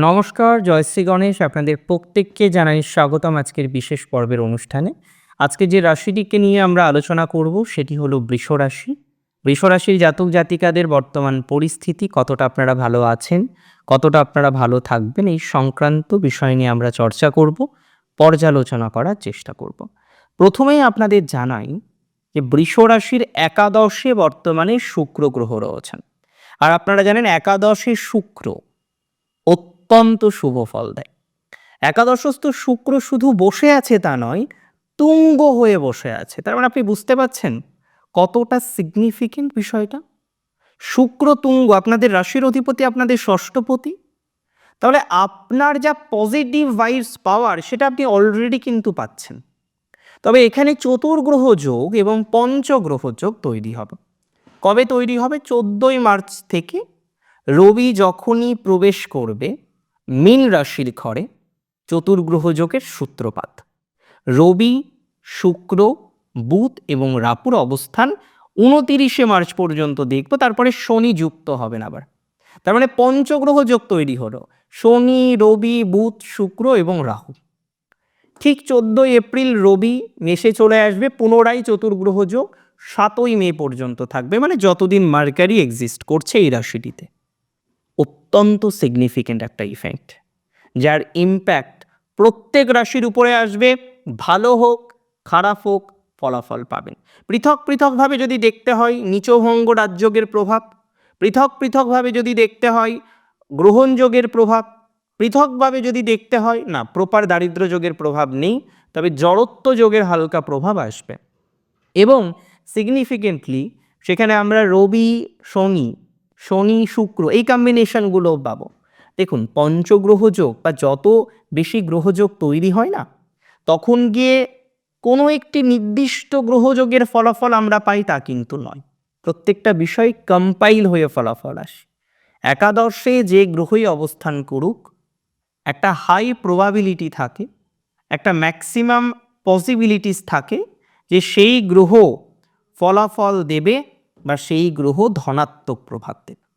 নমস্কার জয়শ্রী গণেশ। আপনাদের প্রত্যেককে জানাই স্বাগতম আজকের বিশেষ পর্বের অনুষ্ঠানে। আজকে যে রাশিটিকে নিয়ে আমরা আলোচনা করব, সেটি হলো বৃষ রাশি। রাশির জাতক জাতিকাদের বর্তমান পরিস্থিতি, কতটা আপনারা ভালো আছেন, কতটা আপনারা ভালো থাকবেন, এই সংক্রান্ত বিষয় নিয়ে আমরা চর্চা করব, পর্যালোচনা করার চেষ্টা করব। প্রথমেই আপনাদের জানাই যে বৃষ রাশির একাদশে বর্তমানে শুক্র গ্রহ রয়েছেন। আর আপনারা জানেন, একাদশে শুক্র অত্যন্ত শুভ ফল দেয়। একাদশস্থ শুক্র শুধু বসে আছে তা নয়, তুঙ্গ হয়ে বসে আছে। তার মানে আপনি বুঝতে পারছেন কতটা সিগনিফিকেন্ট বিষয়টা? শুক্র তুঙ্গ, আপনাদের রাশির অধিপতি আপনাদের ষষ্ঠপতি। তাহলে আপনার যা পজিটিভ ভাইবস পাওয়ার সেটা আপনি অলরেডি কিন্তু পাচ্ছেন। তবে এখানে চতুর্গ্রহ যোগ এবং পঞ্চগ্রহ যোগ তৈরি হবে। কবে তৈরি হবে? চোদ্দোই মার্চ থেকে রবি যখনই প্রবেশ করবে মীন রাশির ঘরে চতুর্গ্রহ যোগের সূত্রপাত। রবি, শুক্র, বুধ এবং রাপুর অবস্থান উনতিরিশে মার্চ পর্যন্ত দেখব, তারপরে শনি যুক্ত হবেন আবার। তার মানে পঞ্চগ্রহ যোগ তৈরি হলো, শনি, রবি, বুধ, শুক্র এবং রাহু। ঠিক চোদ্দোই এপ্রিল রবি মেশে চলে আসবে, পুনরায় চতুর্গ্রহ যোগ সাতই মে পর্যন্ত থাকবে মানে যতদিন মার্কারি এক্সিস্ট করছে এই রাশিটিতে। অত্যন্ত সিগনিফিকেন্ট একটা ইফেক্ট যার ইম্প্যাক্ট প্রত্যেক রাশির উপরে আসবে, ভালো হোক, খারাপ হোক, ফলাফল পাবেন। পৃথক পৃথকভাবে যদি দেখতে হয়, নিচভঙ্গ রাজযোগের প্রভাব, পৃথক পৃথকভাবে যদি দেখতে হয় গ্রহণযোগের প্রভাব, পৃথকভাবে যদি দেখতে হয়, না প্রপার দারিদ্র যোগের প্রভাব নেই, তবে জড়ত্ব যোগের হালকা প্রভাব আসবে। এবং সিগনিফিকেন্টলি সেখানে আমরা রবি, শনি শনি, শুক্র এই কম্বিনেশনগুলো পাবো। দেখুন, পঞ্চগ্রহ যোগ বা যত বেশি গ্রহযোগ তৈরি হয় না, তখন গিয়ে কোনো একটি নির্দিষ্ট গ্রহযোগের ফলাফল আমরা পাই তা কিন্তু নয়। প্রত্যেকটা বিষয় কম্পাইল হয়ে ফলাফল আসে। একাদশে যে গ্রহই অবস্থান করুক, একটা হাই প্রবাবিলিটি থাকে, একটা ম্যাক্সিমাম পসিবিলিটিস থাকে যে সেই গ্রহ ফলাফল দেবে বা সেই গ্রহ ধনাত্মক প্রভাব দেবে।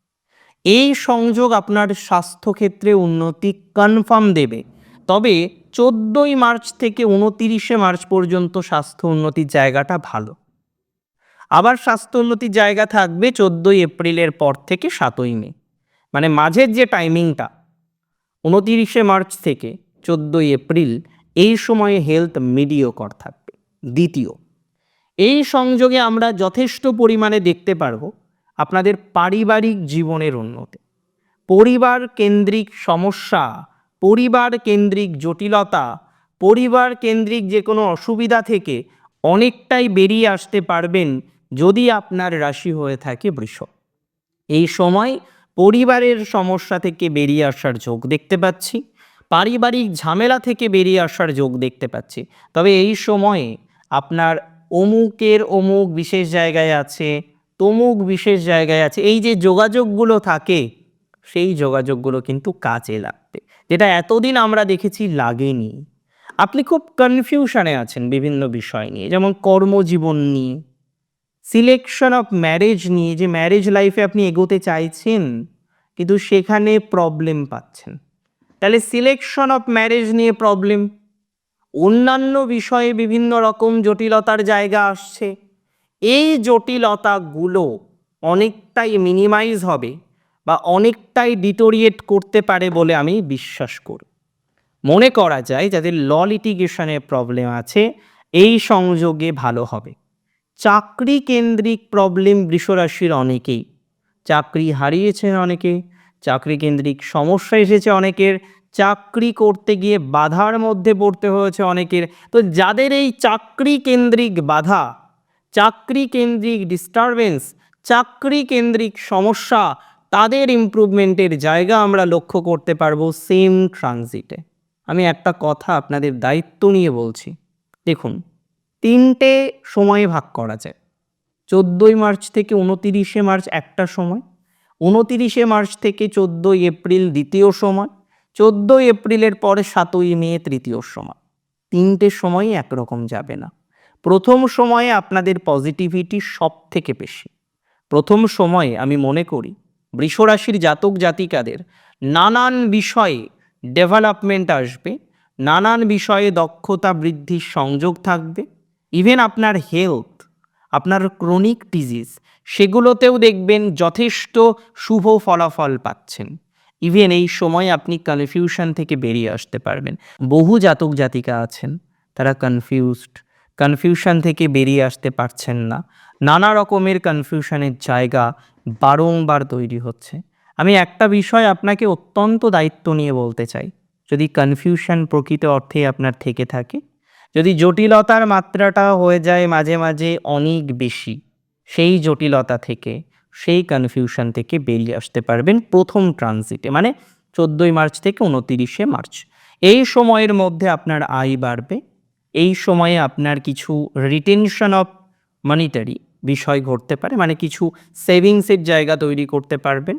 এই সংযোগ আপনার স্বাস্থ্যক্ষেত্রে উন্নতি কনফার্ম দেবে। তবে চোদ্দোই মার্চ থেকে উনতিরিশে মার্চ পর্যন্ত স্বাস্থ্য উন্নতির জায়গাটা ভালো। আবার স্বাস্থ্য উন্নতির জায়গা থাকবে চোদ্দোই এপ্রিলের পর থেকে সাতই মে। মানে মাঝের যে টাইমিংটা, উনতিরিশে মার্চ থেকে চোদ্দোই এপ্রিল, এই সময়ে হেলথ মিডিওকর থাকবে, দ্বিতীয়। এই সংযোগে আমরা যথেষ্ট পরিমাণে দেখতে পারব আপনাদের পারিবারিক জীবনের উন্নতি। পরিবার কেন্দ্রিক সমস্যা পরিবার কেন্দ্রিক জটিলতা পরিবার কেন্দ্রিক যে কোনো অসুবিধা থেকে অনেকটাই বেরিয়ে আসতে পারবেন যদি আপনার রাশি হয়ে থাকে বৃষ। এই সময় পরিবারের সমস্যা থেকে বেরিয়ে আসার যোগ দেখতে পাচ্ছি, পারিবারিক ঝামেলা থেকে বেরিয়ে আসার যোগ দেখতে পাচ্ছি। তবে এই সময়ে আপনার অমুকের অমুক বিশেষ জায়গায় আছে, তমুক বিশেষ জায়গায় আছে। এই যে যোগাযোগগুলো থাকে, সেই যোগাযোগগুলো কিন্তু কাজে লাগবে। যেটা এতদিন আমরা দেখেছি লাগেনি। আপনি খুব কনফিউশনে আছেন বিভিন্ন বিষয় নিয়ে, যেমন কর্মজীবন নিয়ে সিলেকশন অফ ম্যারেজ নিয়ে, যে ম্যারেজ লাইফে আপনি এগোতে চাইছেন, কিন্তু সেখানে প্রবলেম পাচ্ছেন। তাহলে সিলেকশন অফ ম্যারেজ নিয়ে প্রবলেম অন্যান্য বিষয়ে বিভিন্ন রকম জটিলতার জায়গা আসছে। এই জটিলতাগুলো অনেকটাই মিনিমাইজ হবে বা অনেকটাই ডিটোরিয়েট করতে পারে বলে আমি বিশ্বাস করি। মনে করা যায় যাদের ল লিটিগেশনের প্রবলেম আছে, এই সংযোগে ভালো হবে। চাকরি কেন্দ্রিক প্রবলেম বৃষরাশির অনেকেই। চাকরি হারিয়েছেন অনেকে, চাকরি কেন্দ্রিক সমস্যা এসেছে অনেকের চাকরি করতে গিয়ে বাধার মধ্যে পড়তে হয়েছে অনেকের। তো যাদের এই চাকরি কেন্দ্রিক বাধা চাকরি কেন্দ্রিক ডিস্টারবেন্স চাকরি কেন্দ্রিক সমস্যা, তাদের ইমপ্রুভমেন্টের জায়গা আমরা লক্ষ্য করতে পারব সেম ট্রানজিটে আমি একটা কথা আপনাদের দায়িত্ব নিয়ে বলছি। দেখুন, তিনটে সময়ে ভাগ করা যায়। চোদ্দোই মার্চ থেকে উনতিরিশে মার্চ একটা সময় উনতিরিশে মার্চ থেকে চোদ্দোই এপ্রিল দ্বিতীয় সময় চোদ্দোই এপ্রিলের পরে সাতই মে তৃতীয় সময়। তিনটে সময়ই একরকম যাবে না। প্রথম সময়ে আপনাদের পজিটিভিটি সব থেকে বেশি। প্রথম সময়ে আমি মনে করি, বৃষরাশির জাতক জাতিকাদের নানান বিষয়ে ডেভেলপমেন্ট আসবে, নানান বিষয়ে দক্ষতা বৃদ্ধির সংযোগ থাকবে। ইভেন আপনার হেলথ আপনার ক্রনিক ডিজিজ সেগুলোতেও দেখবেন যথেষ্ট শুভ ফলাফল পাচ্ছেন। ইভেন এই সময় আপনি কনফিউশন থেকে বেরিয়ে আসতে পারবেন। বহু জাতক জাতিকা আছেন, তারা কনফিউজড কনফিউশন থেকে বেরিয়ে আসতে পারছেন না। নানা রকমের কনফিউশনের জায়গা বারংবার তৈরি হচ্ছে। আমি একটা বিষয় আপনাকে অত্যন্ত দায়িত্ব নিয়ে বলতে চাই। যদি কনফিউশন প্রকৃত অর্থে আপনার থেকে থাকে, যদি জটিলতার মাত্রাটা হয়ে যায় মাঝে মাঝে অনেক বেশি, সেই জটিলতা থেকে সেই কনফিউশন থেকে বেরিয়ে আসতে পারবেন প্রথম ট্রানজিটে মানে চোদ্দোই মার্চ থেকে উনতিরিশে মার্চ। এই সময়ের মধ্যে আপনার আয় বাড়বে, এই সময়ে আপনার কিছু রিটেনশন অফ মনিটারি বিষয় ঘটতে পারে মানে কিছু সেভিংসের জায়গা তৈরি করতে পারবেন,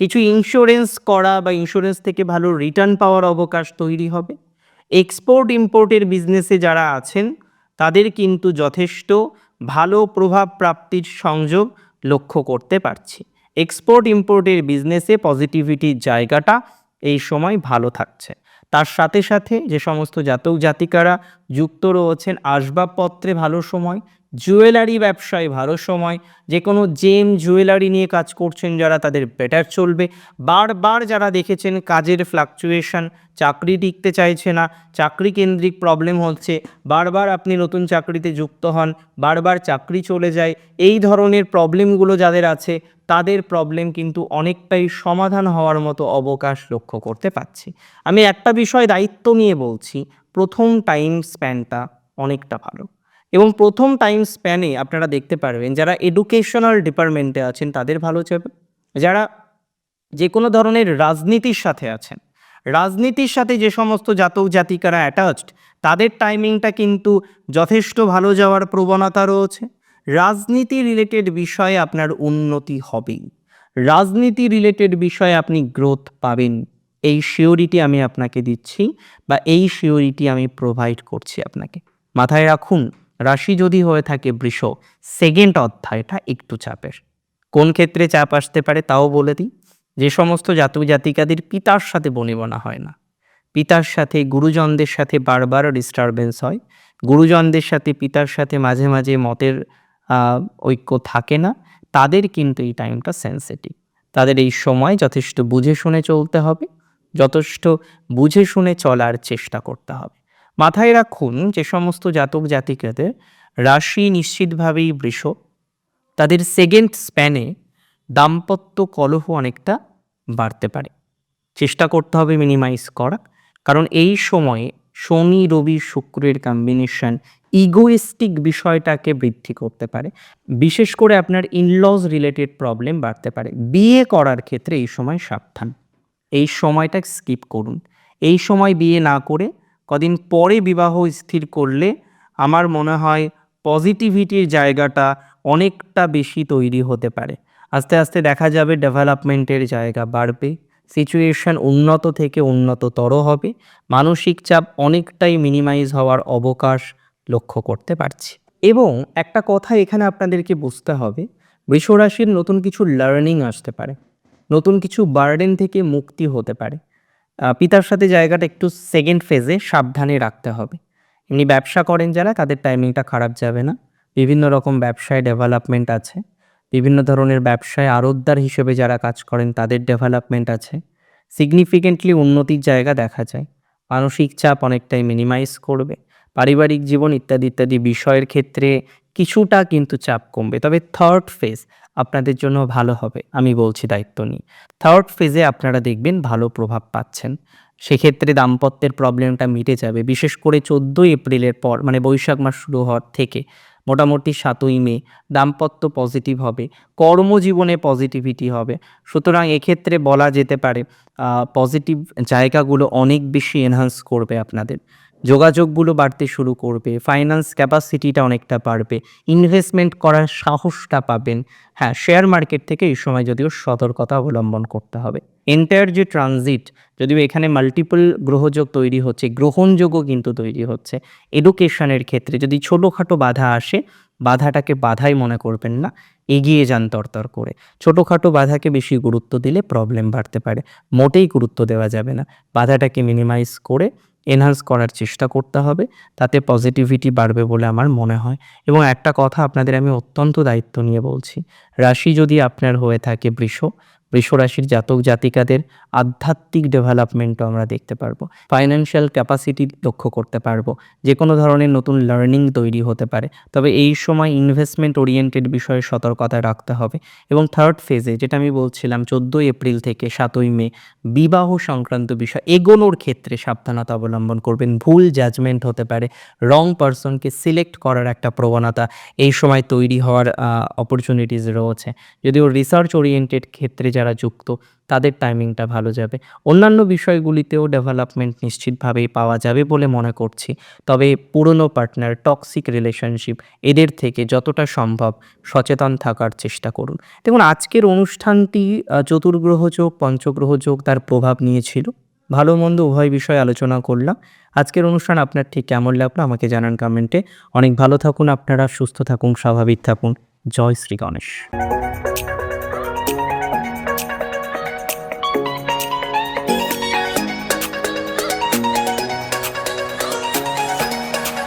কিছু ইন্স্যুরেন্স করা বা ইন্স্যুরেন্স থেকে ভালো রিটার্ন পাওয়ার অবকাশ তৈরি হবে। এক্সপোর্ট ইম্পোর্টের বিজনেসে যারা আছেন, তাদের কিন্তু যথেষ্ট ভালো প্রভাব প্রাপ্তির সংযোগ লক্ষ্য করতে পারছি। এক্সপোর্ট ইম্পোর্টের বিজনেসে পজিটিভিটির জায়গাটা এই সময় ভালো থাকছে। তার সাথে সাথে যে সমস্ত জাতক জাতিকারা যুক্ত রয়েছেন, আসবাবপত্রে ভালো সময় জুয়েলারি ব্যবসায় ভালো সময়। যে কোনো জেম জুয়েলারি নিয়ে কাজ করছেন যারা, তাদের বেটার চলবে। বারবার যারা দেখেছেন কাজের ফ্লাকচুয়েশন চাকরি টিকতে চাইছে না, চাকরি কেন্দ্রিক প্রবলেম হচ্ছে, বারবার আপনি নতুন চাকরিতে যুক্ত হন, বারবার চাকরি চলে যায়, এই ধরনের প্রবলেমগুলো যাদের আছে, তাদের প্রবলেম কিন্তু অনেকটাই সমাধান হওয়ার মতো অবকাশ লক্ষ্য করতে পারছি আমি একটা বিষয় দায়িত্ব নিয়ে বলছি, প্রথম টাইম স্প্যানটা অনেকটা ভালো। এবং প্রথম টাইম স্প্যানে আপনারা দেখতে পারবেন যারা এডুকেশনাল ডিপার্টমেন্টে আছেন, তাদের ভালো যাবে যারা যে কোনো ধরনের রাজনীতির সাথে আছেন, রাজনীতির সাথে যে সমস্ত জাতক জাতিকারা অ্যাটাচড তাদের টাইমিংটা কিন্তু যথেষ্ট ভালো যাওয়ার প্রবণতা রয়েছে। রাজনীতি রিলেটেড বিষয়ে আপনার উন্নতি হবেই। রাজনীতি রিলেটেড বিষয়ে আপনি গ্রোথ পাবেন। এই শিওরিটি আমি আপনাকে দিচ্ছি বা এই শিওরিটি আমি প্রোভাইড করছি আপনাকে। মাথায় রাখুন রাশি যদি হয়ে থাকে বৃষ সেকেন্ড অধ্যায়টা একটু চাপের। কোন ক্ষেত্রে চাপ আসতে পারে তাও বলে দিই। যে সমস্ত জাতক জাতিকাদের পিতার সাথে বনিবনা হয় না। পিতার সাথে, গুরুজনদের সাথে বারবার ডিস্টারবেন্স হয়। গুরুজনদের সাথে, পিতার সাথে মাঝে মাঝে মতের ঐক্য থাকে না। তাদের কিন্তু এই টাইমটা সেন্সিটিভ তাদের এই সময় যথেষ্ট বুঝে শুনে চলতে হবে। যথেষ্ট বুঝে শুনে চলার চেষ্টা করতে হবে। মাথায় রাখুন যে সমস্ত জাতক জাতিকাদের রাশি নিশ্চিতভাবেই বৃষ। তাদের সেকেন্ড স্প্যানে দাম্পত্য কলহ অনেকটা বাড়তে পারে। চেষ্টা করতে হবে মিনিমাইজ করা। কারণ এই সময়ে শনি, রবি, শুক্রের কম্বিনেশন ইগোয়েস্টিক বিষয়টাকে বৃদ্ধি করতে পারে। বিশেষ করে আপনার ইনলজ রিলেটেড প্রবলেম বাড়তে পারে। বিয়ে করার ক্ষেত্রে এই সময় সাবধান। এই সময়টা স্কিপ করুন। এই সময় বিয়ে না করে কদিন পরে বিবাহ স্থির করলে আমার মনে হয় পজিটিভিটির জায়গাটা অনেকটা বেশি তৈরি হতে পারে। আস্তে আস্তে দেখা যাবে ডেভেলপমেন্টের জায়গা বাড়বে, সিচুয়েশন উন্নত থেকে উন্নততর হবে, মানসিক চাপ অনেকটাই মিনিমাইজ হওয়ার অবকাশ লক্ষ্য করতে পারছি। এবং একটা কথা এখানে আপনাদেরকে বুঝতে হবে, বৃষরাশির নতুন কিছু লার্নিং আসতে পারে, নতুন কিছু বার্ডেন থেকে মুক্তি হতে পারে। পিতার সাথে জায়গাটা একটু সেকেন্ড ফেজে সাবধানে রাখতে হবে। এমনি ব্যবসা করেন যারা, তাদের টাইমিংটা খারাপ যাবে না। বিভিন্ন রকম ব্যবসায় ডেভেলপমেন্ট আছে। বিভিন্ন ধরনের ব্যবসায় আরোদ্দার হিসেবে যারা কাজ করেন, তাদের ডেভেলপমেন্ট আছে। সিগনিফিকেন্টলি উন্নতির জায়গা দেখা যায়। মানসিক চাপ অনেকটাই মিনিমাইজ করবে। পারিবারিক জীবন ইত্যাদি ইত্যাদি বিষয়ের ক্ষেত্রে কিছুটা কিন্তু চাপ কমবে। তবে থার্ড ফেজ আপনাদের জন্য ভালো হবে, আমি বলছি দায়িত্ব নিয়ে। থার্ড ফেজে আপনারা দেখবেন ভালো প্রভাব পাচ্ছেন। সেক্ষেত্রে দাম্পত্যের প্রবলেমটা মিটে যাবে। বিশেষ করে চোদ্দোই এপ্রিলের পর মানে বৈশাখ মাস শুরু হওয়ার থেকে, মোটামুটি সাতই মে, দাম্পত্য পজিটিভ হবে, কর্মজীবনে পজিটিভিটি হবে। সুতরাং এক্ষেত্রে বলা যেতে পারে পজিটিভ জায়গাগুলো অনেক বেশি এনহান্স করবে আপনাদের। যোগাযোগগুলো বাড়তে শুরু করবে ফাইন্যান্স ক্যাপাসিটিটা অনেকটা বাড়বে ইনভেস্টমেন্ট করার সাহসটা পাবেন। হ্যাঁ শেয়ার মার্কেট থেকে এই সময় যদিও সতর্কতা অবলম্বন করতে হবে। এন্টায়ার যে ট্রানজিট যদিও এখানে মাল্টিপল গ্রহযোগ তৈরি হচ্ছে, গ্রহণযোগও কিন্তু তৈরি হচ্ছে। এডুকেশনের ক্ষেত্রে যদি ছোটোখাটো বাধা আসে, বাধাটাকে বাধাই মনে করবেন না, এগিয়ে যান তরতর করে। ছোটোখাটো বাধাকে বেশি গুরুত্ব দিলে প্রবলেম বাড়তে পারে, মোটেই গুরুত্ব দেওয়া যাবে না। বাধাটাকে মিনিমাইজ করে এনহান্স করার চেষ্টা করতে হবে, তাতে পজিটিভিটি বাড়বে বলে আমার মনে হয়। এবং একটা কথা আপনাদের আমি অত্যন্ত দায়িত্ব নিয়ে বলছি, রাশি যদি আপনার হয়ে থাকে বৃষ বৃষ রাশির জাতক জাতিকাদের আধ্যাত্মিক ডেভেলপমেন্টও আমরা দেখতে পারব। ফাইন্যান্সিয়াল ক্যাপাসিটি লক্ষ্য করতে পারব। যে কোনো ধরনের নতুন লার্নিং তৈরি হতে পারে। তবে এই সময় ইনভেস্টমেন্ট ওরিয়েন্টেড বিষয়ে সতর্কতা রাখতে হবে। এবং থার্ড ফেজে যেটা আমি বলছিলাম, চোদ্দোই এপ্রিল থেকে সাতই মে বিবাহ সংক্রান্ত বিষয়, এগোনোর ক্ষেত্রে সাবধানতা অবলম্বন করবেন। ভুল জাজমেন্ট হতে পারে। রং পারসনকে সিলেক্ট করার একটা প্রবণতা এই সময় তৈরি হওয়ার অপরচুনিটিস রয়েছে। যদিও রিসার্চ ওরিয়েন্টেড ক্ষেত্রে যুক্ত তাদের টাইমিংটা ভালো যাবে। অন্যান্য বিষয়গুলিতেও ডেভেলপমেন্ট নিশ্চিতভাবেই পাওয়া যাবে বলে মনে করছি। তবে পুরনো পার্টনার টক্সিক রিলেশনশিপ এদের থেকে যতটা সম্ভব সচেতন থাকার চেষ্টা করুন। দেখুন আজকের অনুষ্ঠানটি আহ, চতুর্গ্রহ যোগ পঞ্চগ্রহ যোগ তার প্রভাব নিয়েছিল। ভালো মন্দ উভয় বিষয়ে আলোচনা করলাম। আজকের অনুষ্ঠান আপনার ঠিক কেমন লাগল আমাকে জানান কমেন্টে অনেক ভালো থাকুন আপনারা সুস্থ থাকুন স্বাভাবিক থাকুন। জয় শ্রী গণেশ।